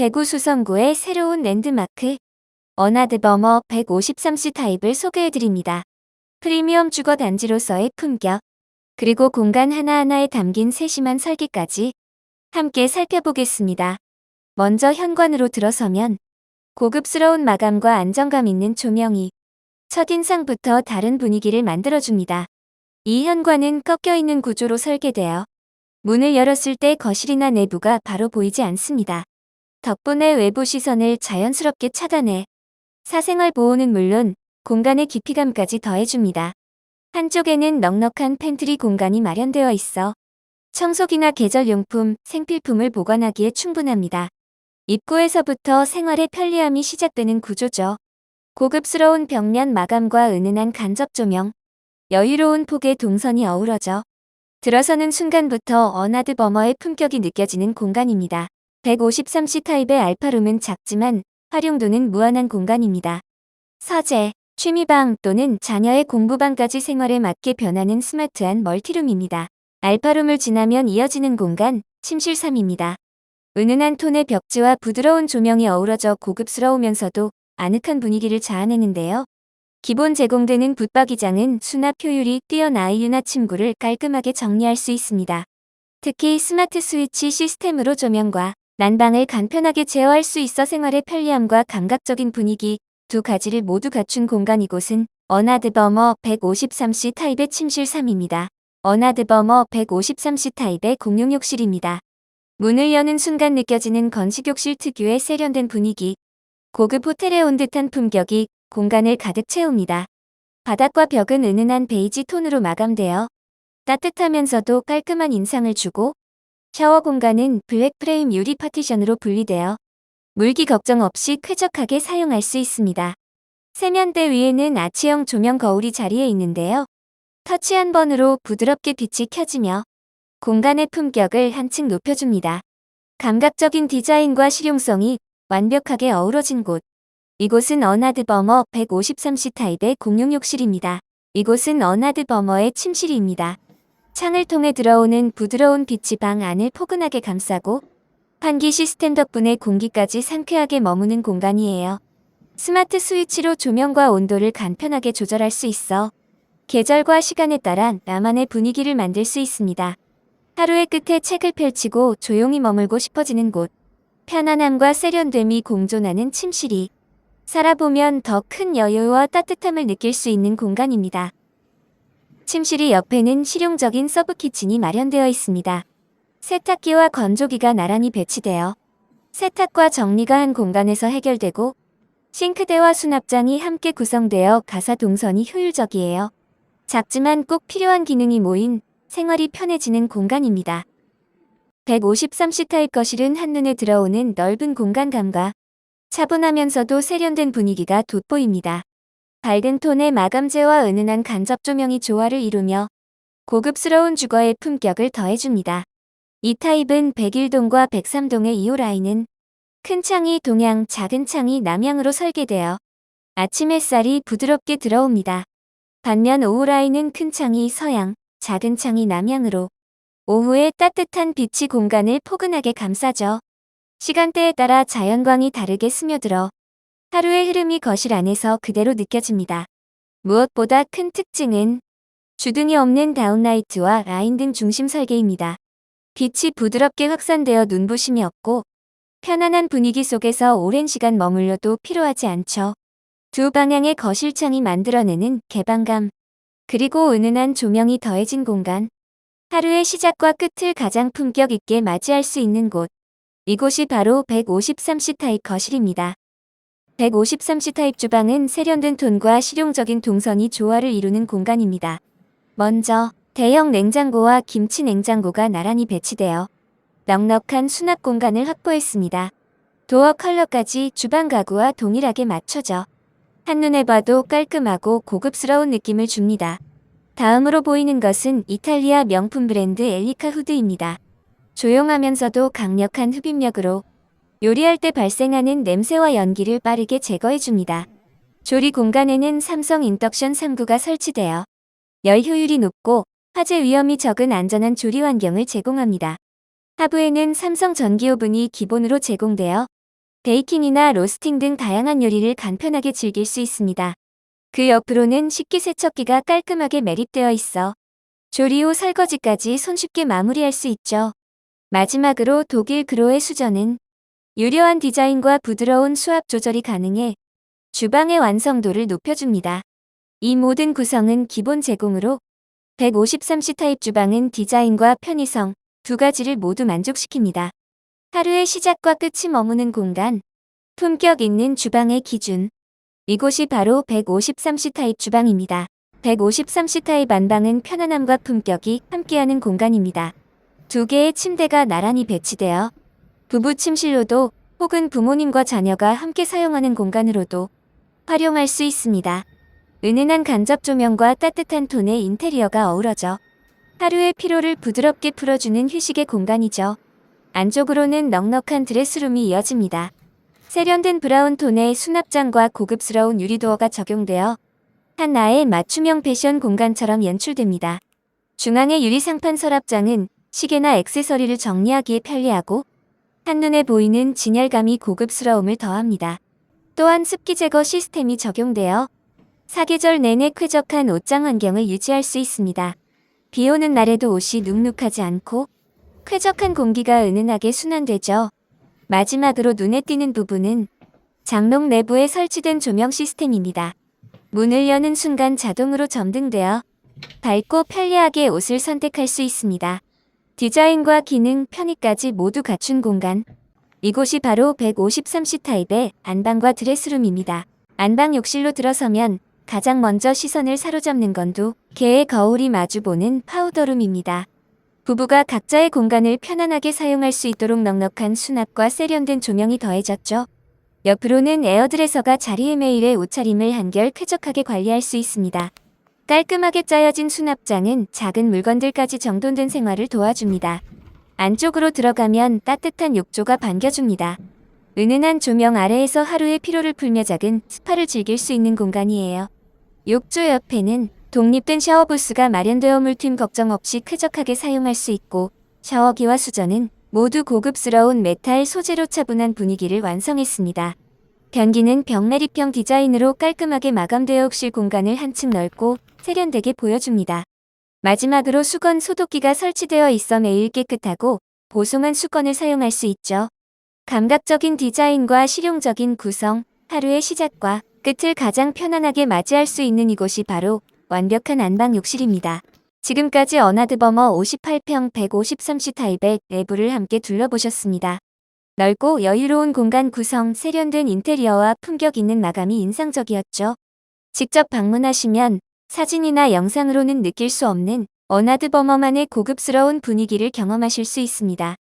대구 수성구의 새로운 랜드마크 어나드 버머 153C 타입을 소개해드립니다. 프리미엄 주거 단지로서의 품격, 그리고 공간 하나하나에 담긴 세심한 설계까지 함께 살펴보겠습니다. 먼저 현관으로 들어서면 고급스러운 마감과 안정감 있는 조명이 첫인상부터 다른 분위기를 만들어줍니다. 이 현관은 꺾여 있는 구조로 설계되어 문을 열었을 때 거실이나 내부가 바로 보이지 않습니다. 덕분에 외부 시선을 자연스럽게 차단해 사생활 보호는 물론 공간의 깊이감까지 더해줍니다. 한쪽에는 넉넉한 팬트리 공간이 마련되어 있어 청소기나 계절용품, 생필품을 보관하기에 충분합니다. 입구에서부터 생활의 편리함이 시작되는 구조죠. 고급스러운 벽면 마감과 은은한 간접 조명, 여유로운 폭의 동선이 어우러져 들어서는 순간부터 어나드 버머의 품격이 느껴지는 공간입니다. 153C 타입의 알파룸은 작지만 활용도는 무한한 공간입니다. 서재, 취미방 또는 자녀의 공부방까지 생활에 맞게 변하는 스마트한 멀티룸입니다. 알파룸을 지나면 이어지는 공간, 침실 3입니다. 은은한 톤의 벽지와 부드러운 조명이 어우러져 고급스러우면서도 아늑한 분위기를 자아내는데요. 기본 제공되는 붙박이장은 수납 효율이 뛰어나 유나 침구를 깔끔하게 정리할 수 있습니다. 특히 스마트 스위치 시스템으로 조명과 난방을 간편하게 제어할 수 있어 생활의 편리함과 감각적인 분위기 두 가지를 모두 갖춘 공간 이곳은 어나드 버머 153C 타입의 침실 3입니다. 어나드 버머 153C 타입의 공용 욕실입니다. 문을 여는 순간 느껴지는 건식욕실 특유의 세련된 분위기, 고급 호텔에 온 듯한 품격이 공간을 가득 채웁니다. 바닥과 벽은 은은한 베이지 톤으로 마감되어 따뜻하면서도 깔끔한 인상을 주고 샤워 공간은 블랙 프레임 유리 파티션으로 분리되어 물기 걱정 없이 쾌적하게 사용할 수 있습니다. 세면대 위에는 아치형 조명 거울이 자리에 있는데요. 터치 한 번으로 부드럽게 빛이 켜지며 공간의 품격을 한층 높여줍니다. 감각적인 디자인과 실용성이 완벽하게 어우러진 곳. 이곳은 어나드 버머 153C 타입의 공용 욕실입니다. 이곳은 어나드 버머의 침실입니다. 창을 통해 들어오는 부드러운 빛이 방 안을 포근하게 감싸고 환기 시스템 덕분에 공기까지 상쾌하게 머무는 공간이에요. 스마트 스위치로 조명과 온도를 간편하게 조절할 수 있어 계절과 시간에 따라 나만의 분위기를 만들 수 있습니다. 하루의 끝에 책을 펼치고 조용히 머물고 싶어지는 곳. 편안함과 세련됨이 공존하는 침실이 살아보면 더 큰 여유와 따뜻함을 느낄 수 있는 공간입니다. 침실이 옆에는 실용적인 서브키친이 마련되어 있습니다. 세탁기와 건조기가 나란히 배치되어 세탁과 정리가 한 공간에서 해결되고 싱크대와 수납장이 함께 구성되어 가사 동선이 효율적이에요. 작지만 꼭 필요한 기능이 모인 생활이 편해지는 공간입니다. 153C 타입 거실은 한눈에 들어오는 넓은 공간감과 차분하면서도 세련된 분위기가 돋보입니다. 밝은 톤의 마감재와 은은한 간접 조명이 조화를 이루며 고급스러운 주거의 품격을 더해줍니다. 이 타입은 101동과 103동의 2호 라인은 큰 창이 동양, 작은 창이 남향으로 설계되어 아침 햇살이 부드럽게 들어옵니다. 반면 5호 라인은 큰 창이 서양, 작은 창이 남향으로 오후에 따뜻한 빛이 공간을 포근하게 감싸죠. 시간대에 따라 자연광이 다르게 스며들어 하루의 흐름이 거실 안에서 그대로 느껴집니다. 무엇보다 큰 특징은 주둥이 없는 다운라이트와 라인 등 중심 설계입니다. 빛이 부드럽게 확산되어 눈부심이 없고 편안한 분위기 속에서 오랜 시간 머물러도 피로하지 않죠. 두 방향의 거실창이 만들어내는 개방감, 그리고 은은한 조명이 더해진 공간. 하루의 시작과 끝을 가장 품격 있게 맞이할 수 있는 곳. 이곳이 바로 153C 타입 거실입니다. 153C 타입 주방은 세련된 톤과 실용적인 동선이 조화를 이루는 공간입니다. 먼저 대형 냉장고와 김치 냉장고가 나란히 배치되어 넉넉한 수납 공간을 확보했습니다. 도어 컬러까지 주방 가구와 동일하게 맞춰져 한눈에 봐도 깔끔하고 고급스러운 느낌을 줍니다. 다음으로 보이는 것은 이탈리아 명품 브랜드 엘리카 후드입니다. 조용하면서도 강력한 흡입력으로 요리할 때 발생하는 냄새와 연기를 빠르게 제거해줍니다. 조리 공간에는 삼성 인덕션 3구가 설치되어 열 효율이 높고 화재 위험이 적은 안전한 조리 환경을 제공합니다. 하부에는 삼성 전기오븐이 기본으로 제공되어 베이킹이나 로스팅 등 다양한 요리를 간편하게 즐길 수 있습니다. 그 옆으로는 식기세척기가 깔끔하게 매립되어 있어 조리 후 설거지까지 손쉽게 마무리할 수 있죠. 마지막으로 독일 그로의 수저는 유려한 디자인과 부드러운 수압 조절이 가능해 주방의 완성도를 높여줍니다. 이 모든 구성은 기본 제공으로 153C 타입 주방은 디자인과 편의성 두 가지를 모두 만족시킵니다. 하루의 시작과 끝이 머무는 공간, 품격 있는 주방의 기준. 이곳이 바로 153C 타입 주방입니다. 153C 타입 안방은 편안함과 품격이 함께하는 공간입니다. 두 개의 침대가 나란히 배치되어 부부 침실로도 혹은 부모님과 자녀가 함께 사용하는 공간으로도 활용할 수 있습니다. 은은한 간접 조명과 따뜻한 톤의 인테리어가 어우러져 하루의 피로를 부드럽게 풀어주는 휴식의 공간이죠. 안쪽으로는 넉넉한 드레스룸이 이어집니다. 세련된 브라운 톤의 수납장과 고급스러운 유리도어가 적용되어 하나의 맞춤형 패션 공간처럼 연출됩니다. 중앙의 유리 상판 서랍장은 시계나 액세서리를 정리하기에 편리하고 한눈에 보이는 진열감이 고급스러움을 더합니다. 또한 습기 제거 시스템이 적용되어 사계절 내내 쾌적한 옷장 환경을 유지할 수 있습니다. 비 오는 날에도 옷이 눅눅하지 않고 쾌적한 공기가 은은하게 순환되죠. 마지막으로 눈에 띄는 부분은 장롱 내부에 설치된 조명 시스템입니다. 문을 여는 순간 자동으로 점등되어 밝고 편리하게 옷을 선택할 수 있습니다. 디자인과 기능, 편의까지 모두 갖춘 공간. 이곳이 바로 153C 타입의 안방과 드레스룸입니다. 안방 욕실로 들어서면 가장 먼저 시선을 사로잡는 건도 개의 거울이 마주보는 파우더룸입니다. 부부가 각자의 공간을 편안하게 사용할 수 있도록 넉넉한 수납과 세련된 조명이 더해졌죠. 옆으로는 에어드레서가 자리에 매일의 옷차림을 한결 쾌적하게 관리할 수 있습니다. 깔끔하게 짜여진 수납장은 작은 물건들까지 정돈된 생활을 도와줍니다. 안쪽으로 들어가면 따뜻한 욕조가 반겨줍니다. 은은한 조명 아래에서 하루의 피로를 풀며 작은 스파를 즐길 수 있는 공간이에요. 욕조 옆에는 독립된 샤워 부스가 마련되어 물팀 걱정 없이 쾌적하게 사용할 수 있고 샤워기와 수전은 모두 고급스러운 메탈 소재로 차분한 분위기를 완성했습니다. 변기는 벽내립형 디자인으로 깔끔하게 마감되어 욕실 공간을 한층 넓고 세련되게 보여줍니다. 마지막으로 수건 소독기가 설치되어 있어 매일 깨끗하고 보송한 수건을 사용할 수 있죠. 감각적인 디자인과 실용적인 구성, 하루의 시작과 끝을 가장 편안하게 맞이할 수 있는 이곳이 바로 완벽한 안방 욕실입니다. 지금까지 어나드버머 58평 153C 타입의 내부를 함께 둘러보셨습니다. 넓고 여유로운 공간 구성, 세련된 인테리어와 품격 있는 마감이 인상적이었죠. 직접 방문하시면 사진이나 영상으로는 느낄 수 없는 어나드 버머만의 고급스러운 분위기를 경험하실 수 있습니다.